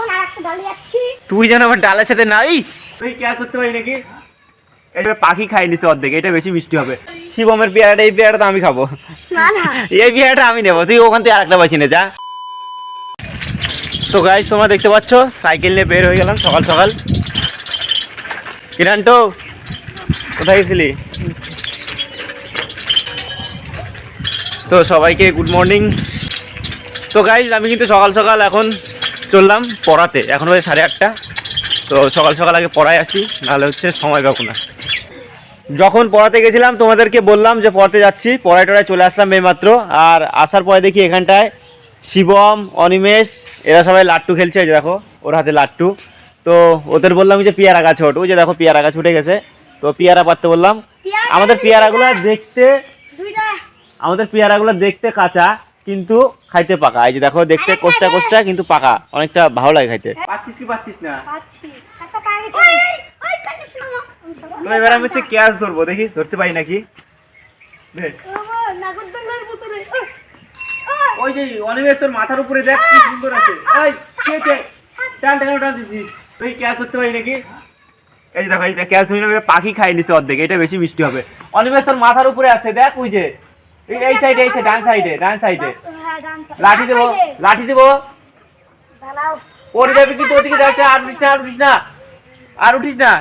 এখন আর একটা দলে যাচ্ছি তুই যেন আমার ডালের সাথে নাই? তুই ক্যাচ করতে পারি নাকি? এটা পাখি খাই নিছে অর্ধেক এটা বেশি মিষ্টি হবে। শিবমের পেয়ারাটা এই পেয়ারাটা আমি খাব। না না। এই পেয়ারাটা আমি নেব তুই ওখান থেকে আরেকটা বাছি নে যা। তো গাইজ তোমরা দেখতে পাচ্ছ সাইকেল নিয়ে বের হয়ে গেলাম সকাল সকাল। কিরান্টো কোথায় গেছিলি? তো সবাইকে গুড মর্নিং তো গাইজ আমি কিন্তু সকাল সকাল এখন চললাম পড়াতে। এখন বাজে সাড়ে আটটা। তো সকাল সকাল আগে পড়ায় আসি নাহলে হচ্ছে সময় পাবো না। যখন পড়াতে গেছিলাম তোমাদেরকে বললাম যে পড়াতে যাচ্ছি। পড়ায় টড়ায় চলে আসলাম এইমাত্র। আর আসার পরে দেখি এখানটায় শিবম অনিমেষ এরা সবাই লাট্টু খেলছে যে দেখো ওর হাতে লাট্টু। তো ওদের বললাম যে পেয়ারা গাছ ওঠ। ওই যে দেখো পেয়ারা গাছ উঠে গেছে। তো পেয়ারা পাততে বললাম আমাদের পেয়ারাগুলো দেখতে আমাদের পেয়ারাগুলো দেখতে কাঁচা। কিন্তু খাইতে পাকা। এই যে দেখো দেখতে কোষ্টা কোষ্টা কিন্তু পাকা। অনেকটা ভালো লাগে খাইতে। পাচ্ছিস কি পাচ্ছিস না? ওই ওই না তো এবার আমি হচ্ছে ক্যাচ ধরবো দেখি ধরতে পারি নাকি? ওই, ওই, ওই যে অনিমেষ তোর মাথার উপরে দেখ কি সুন্দর আছে। এই কে কে? টান টান টান দিছিস তুই ক্যাচ ধরতে পারি নাকি? এই দেখো এটা ক্যাচ ধরি না পাখি খাই নিছে অর্ধেক এটা বেশি মিষ্টি হবে। অনিমেষ তোর মাথার উপরে আছে দেখ ওই যে। এই- সাইডে এই সাইডে ডান সাইডে ডান সাইডে। লাঠি দেবো। লাঠি দেবো। ওরে যাবি কিন্তু ওদিকে যাচ্ছে আর উঠিস না আর উঠিস না আর উঠিস না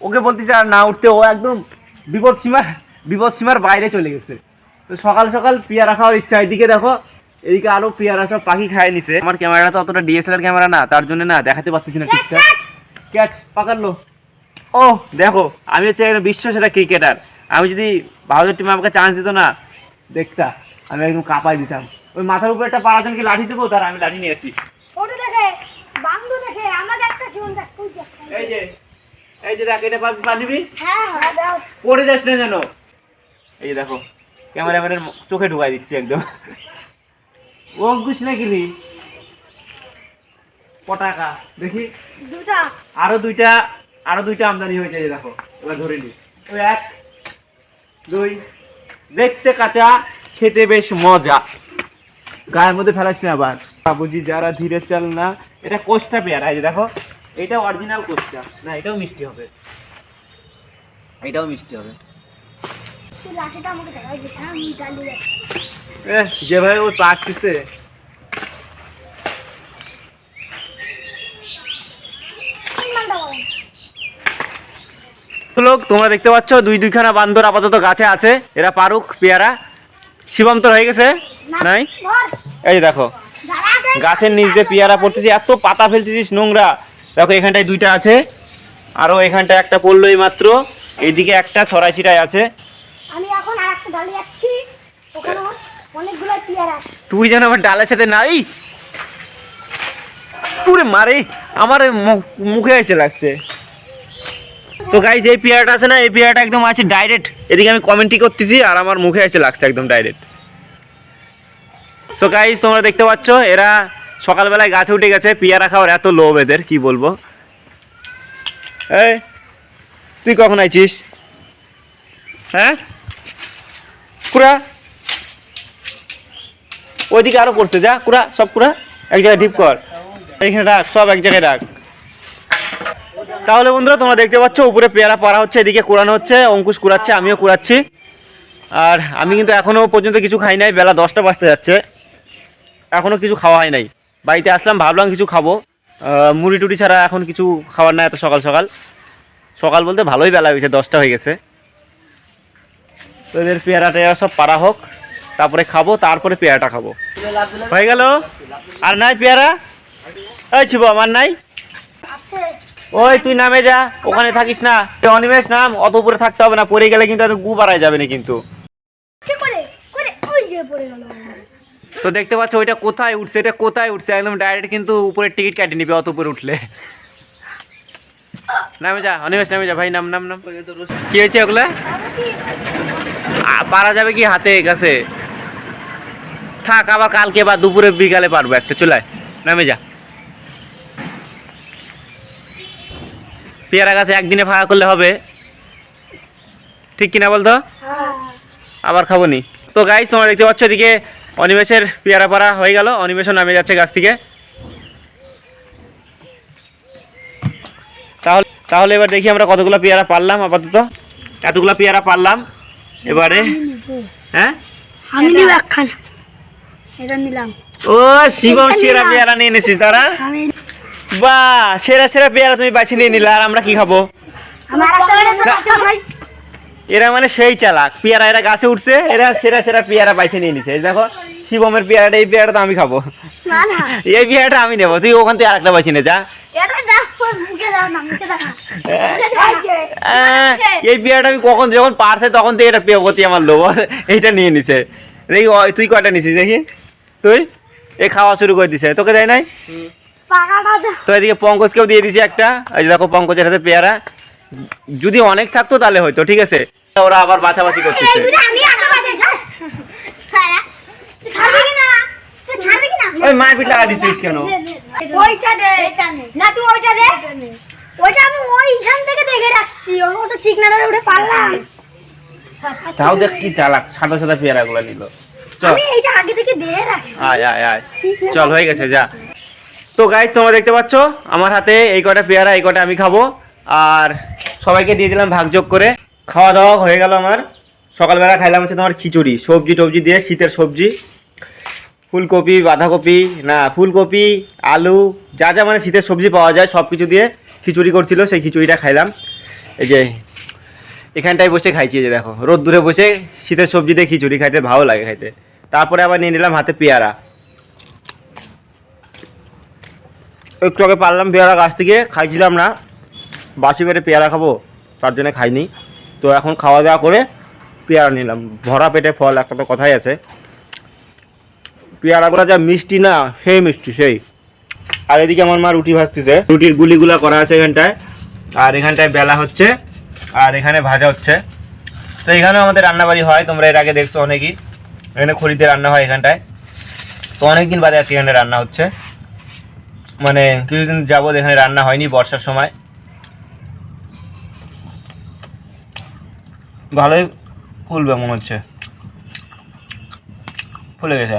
ওকে বলতেছে আর না উঠতে ও একদম বিপদ সীমার বিপদ সীমার বাইরে চলে গেছে তো সকাল সকাল পেয়ারা খাওয়ার ইচ্ছা এদিকে দেখো এদিকে আরও পেয়ারা সব পাখি খায় নিছে আমার ক্যামেরাটা তো অতটা ডিএসএলআর ক্যামেরা না তার জন্য না দেখাতে পারতেছি না ঠিকঠাক ক্যাচ পাকালো ও দেখো আমি হচ্ছে বিশ্ব সেটা ক্রিকেটার আমি যদি ভারতের টিমে আমাকে চান্স দিত না দেখতা আমি একদম কাঁপাই দিতাম। ওই মাথার উপরে একটা পাড়াজনকে লাঠি দেবো? তার আমি লাঠি নিয়ে আসি। ওটা দেখে বান্ধু দেখে আমাকে একটা জীবন দেখ তুই দেখ। এই যে এই যে দেখ এটা পানিবি? হ্যাঁ হ্যাঁ পড়ে যাস না যেন। এই দেখো ক্যামেরাম্যানের চোখে ঢুকাই দিচ্ছি একদম। ও অঙ্কুশ নাকি রে? পটাকা দেখি। দুটা আরও দুইটা আরও দুইটা আমদানি হয়েছে দেখো। এবার ধরে নি। ওই এক দুই দেখতে কাঁচা খেতে বেশ মজা। গায়ের মধ্যে ফেলাস না আবার। বাবুজি যারা ধীরে চাল না এটা কোষ্টা পেয়ারা এই যে দেখো এটা অরিজিনাল কোষ্টা। না এটাও মিষ্টি হবে। এটাও মিষ্টি হবে। হ্যাঁ যেভাবে ও পাকতেছে লোক তোমরা দেখতে পাচ্ছ দুই দুইখানা বান্দর আপাতত গাছে আছে। এরা পারুক পেয়ারা। শিবম তোর হয়ে গেছে? নাই? এই যে দেখো গাছের নিচ দিয়ে পেয়ারা পড়তেছি এত পাতা ফেলতেছিস নোংরা। দেখো এখানটায় দুইটা আছে আরও এখানটায় একটা পড়লোই মাত্র এইদিকে একটা ছড়াই ছিটাই আছে। আমি এখন আর একটা যাচ্ছি। ওখানে অনেকগুলো প্লেয়ার তুই যেন আমার ডালের সাথে নাই? পুরে মারে আমার মুখে এসে লাগছে। তো গাইজ এই পেয়ারাটা আছে না, এই পেয়ারাটা একদম আছে ডাইরেক্ট এদিকে আমি কমেন্টই করতেছি আর আমার মুখে এসে লাগছে একদম ডাইরেক্ট সো গাইজ তোমরা দেখতে পাচ্ছ, এরা সকালবেলায় গাছে উঠে গেছে, পেয়ারা খাওয়ার এত লোভ এদের, কি বলব? এই, তুই কখন আইছিস? হ্যাঁ? কুড়া? ওইদিকে আরও পড়ছে, যা, কুড়া, সব কুড়া, এক জায়গায় ডিপ কর। এখানে রাখ, সব এক জায়গায় রাখ। তাহলে বন্ধুরা তোমরা দেখতে পাচ্ছ, উপরে পেয়ারা পাড়া হচ্ছে, এদিকে কুড়ানো হচ্ছে, অঙ্কুশ কুড়াচ্ছে, আমিও কুড়াচ্ছি। আর আমি কিন্তু এখনও পর্যন্ত কিছু খাই নাই, বেলা দশটা বাজতে যাচ্ছে। এখনও কিছু খাওয়া হয় নাই। বাড়িতে আসলাম, ভাবলাম কিছু খাব। মুড়ি টুড়ি ছাড়া এখন কিছু খাবার না এত সকাল সকাল। সকাল বলতে ভালোই বেলা হয়েছে, দশটা হয়ে গেছে। তো এদের পেয়ারা টেয়ারা সব পাড়া হোক, তারপরে খাব, তারপরে পেয়ারাটা খাব। হয়ে গেল? আর নাই পেয়ারা? এই ছিব, আমার নাই? ওই তুই নামে যা ওখানে থাকিস না। অনিমেষ নাম অত উপরে থাকতে হবে না পড়ে গেলে কিন্তু এত গু বাড়ায় যাবে না কিন্তু। তো দেখতে পাচ্ছ ওইটা কোথায় উঠছে এটা কোথায় উঠছে? একদম ডাইরেক্ট কিন্তু উপরে টিকিট কাটে নিবে অত উপরে উঠলে। নামে যা অনিমেষ নামে যা ভাই নাম নাম নাম। কি হয়েছে ওগুলো? পারা যাবে কি হাতে গেছে? থাক আবার কালকে বা দুপুরে বিকালে পারব একটা চলে নামে যা। পেয়ারা গাছে একদিনে ফাঁকা করলে হবে? ঠিক কিনা বলতো? আবার খাব নি তো গাইস তোমরা দেখতে পাচ্ছ এদিকে অনিমেষের পেয়ারা পাড়া হয়ে গেল। অনিমেষও নামে যাচ্ছে গাছ থেকে। তাহলে এবার দেখি আমরা কতগুলো পেয়ারা পারলাম আপাতত। এতগুলো পেয়ারা পারলাম। এবারে হ্যাঁ? আমি নিব একখান। এটা নিলাম। ও শিবম সেরা পেয়ারা নিয়ে নিছিস তারা বাহ সেরা সেরা পেয়ারা তুমি বাছি নিয়ে নিলে আর আমরা কি খাব? এরা মানে সেই চালাক পেয়ারা এরা গাছে উঠছে এরা সেরা সেরা পেয়ারা বাইছে নিয়ে নিছে। দেখো শিবমের পেয়ারাটা এই পেয়ারাটা তো আমি খাব। এই পেয়ারাটা আমি নেব তুই ওখান থেকে আরেকটা বাইছে নে যা। এই পেয়ারাটা আমি কখন যখন পারছে তখন থেকে এটা পেয়ে আমার লোভ। এইটা নিয়ে নিছে। দেখি তুই কয়টা নিছিস দেখি। তুই? এই খাওয়া শুরু করে দিছে। তোকে দেয় নাই? তো এদিকে পঙ্কজকেও দিয়ে দিছি একটা। এই যে দেখো পঙ্কজের হাতে পেয়ারা। যদি অনেক থাকতো তাহলে হয়তো ঠিক আছে? ওরা আবার বাছাবাছি করতেছে। এই দুটো আমি আগে বাজে হ্যাঁ না না ওই মারপিট লাগা দিছিস কেন? ওইটা দে। না। তুই ওইটা দে। ওইটা আমি ওইখান থেকে দেখে রাখছি। ওর মতো চিকনাটা উঠে পারলাম। তাও দেখ কি চালাক সাদা সাদা পেয়ারা গুলা নিল চল। আমি এইটা আগে থেকে দিয়ে রাখছি। আয় আয় আয়। চল হয়ে গেছে যা। তো গাইস তোমরা দেখতে পাচ্ছ, আমার হাতে এই কটা পেয়ারা, এই কটা আমি খাব। আর সবাইকে দিয়ে দিলাম ভাগযোগ করে। খাওয়া দাওয়া হয়ে গেল আমার। সকালবেলা খাইলাম হচ্ছে তোমার খিচুড়ি, সবজি টবজি দিয়ে শীতের সবজি। ফুলকপি, বাঁধাকপি, না, ফুলকপি, আলু, যা যা মানে শীতের সবজি পাওয়া যায় সব কিছু দিয়ে খিচুড়ি করছিল, সেই খিচুড়িটা খাইলাম। এই যে, এখানটায় বসে খাইছি যে দেখো রোদ দূরে বসে শীতের সবজি দিয়ে খিচুড়ি খাইতে ভালো লাগে খাইতে। তারপরে আবার নিয়ে নিলাম হাতে পেয়ারা। একটু আগে পারলাম পেয়ারা গাছ থেকে, খাইছিলাম না। বাসি পেটে পেয়ারা খাব, তার জন্য খাইনি। তো এখন খাওয়া দাওয়া করে পেয়ারা নিলাম। ভরা পেটে ফল, একটা তো কথাই আছে। পেয়ারাগুলো যা মিষ্টি না, সেই মিষ্টি, সেই। আর এদিকে আমার মা রুটি ভাজতেছে। রুটির গুলিগুলা করা আছে এখানটায়। আর এখানটায় বেলা হচ্ছে, আর এখানে ভাজা হচ্ছে। তো এখানেও আমাদের রান্নাবাড়ি হয়, তোমরা এর আগে দেখছ অনেকই। এখানে খড়িতে রান্না হয় এখানটায়। তো অনেকদিন বাদে আজকে এখানে রান্না হচ্ছে। মানে কিছুদিন যাবত এখানে রান্না হয়নি বর্ষার সময়। ভালোই ফুলবে মনে হচ্ছে। ফুলে গেছে।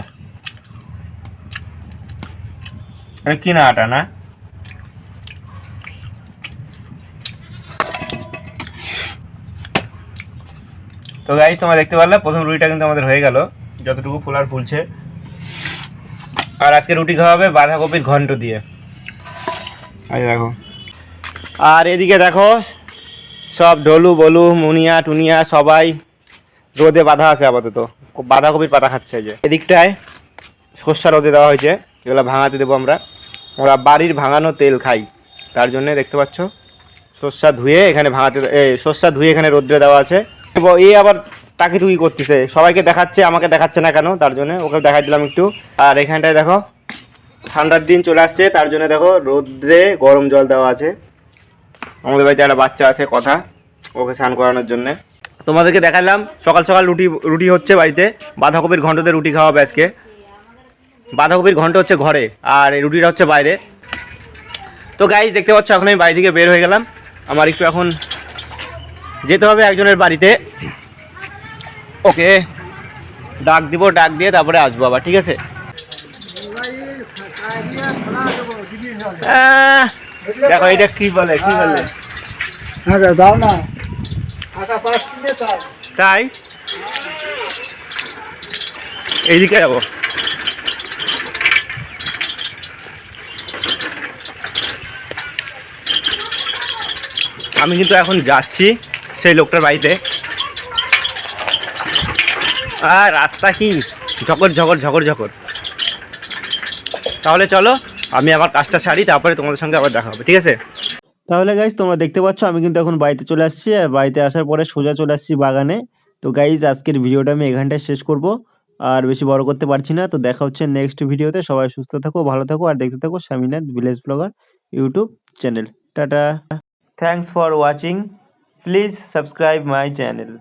কিনা আটা, না? তো গাইস তোমরা দেখতে পারলে, প্রথম রুটিটা কিন্তু আমাদের হয়ে গেল। যতটুকু ফুলার ফুলছে। আর আজকে রুটি খাওয়া হবে বাঁধাকপির ঘন্ট দিয়ে। এই দেখো। আর এদিকে দেখো সব ঢোলু বলু মুনিয়া টুনিয়া সবাই রোদে বাঁধা আছে আপাতত। বাঁধাকপির পাতা খাচ্ছে এই যে। এদিকটায় সর্ষা রোদে দেওয়া হয়েছে এগুলো ভাঙাতে দেবো আমরা। ওরা বাড়ির ভাঙানো তেল খাই তার জন্যে দেখতে পাচ্ছ সর্ষা ধুয়ে এখানে ভাঙাতে এ সর্ষা ধুয়ে এখানে রোদ্রে দেওয়া আছে। এবং এই আবার তাকে তুই করতেছে। সবাইকে দেখাচ্ছে, আমাকে দেখাচ্ছে না কেন, তার জন্য ওকে দেখাই দিলাম একটু। আর এখানটায় দেখো, ঠান্ডার দিন চলে আসছে, তার জন্য দেখো রোদ্রে গরম জল দেওয়া আছে। আমাদের বাড়িতে একটা বাচ্চা আছে, কথা, ওকে স্নান করানোর জন্য। তোমাদেরকে দেখালাম, সকাল সকাল রুটি রুটি হচ্ছে বাড়িতে, বাঁধাকপির ঘন্টতে রুটি খাওয়া হবে আজকে। বাঁধাকপির ঘন্ট হচ্ছে ঘরে, আর রুটিটা হচ্ছে বাইরে। তো গাইজ দেখতে পাচ্ছ, এখন আমি বাড়ি থেকে বের হয়ে গেলাম। আমার একটু এখন যেতে হবে একজনের বাড়িতে। ওকে ডাক দিব ডাক দিয়ে তারপরে আসব আবার ঠিক আছে? দেখো এটা কি বলে কি বলে? আচ্ছা দাও না। তাই? এইদিকে যাব। আমি কিন্তু এখন যাচ্ছি সেই লোকটার বাড়িতে। আর রাস্তা কি ঝকর ঝকর ঝকর ঝকর। তাহলে চলো আমি আবার কাজটা সারি তারপরে তোমাদের সঙ্গে আবার দেখা হবে ঠিক আছে? তাহলে গাইজ তোমরা দেখতে পাচ্ছ আমি কিন্তু এখন বাড়িতে চলে আসছি আর বাড়িতে আসার পরে সোজা চলে আসছি বাগানে। তো গাইজ আজকের ভিডিওটা আমি এখানটায় শেষ করব আর বেশি বড় করতে পারছি না। তো দেখা হচ্ছে নেক্সট ভিডিওতে। সবাই সুস্থ থাকো ভালো থাকো আর দেখতে থাকো Swaminath village blogger YouTube channel tata. Thanks for watching please subscribe my channel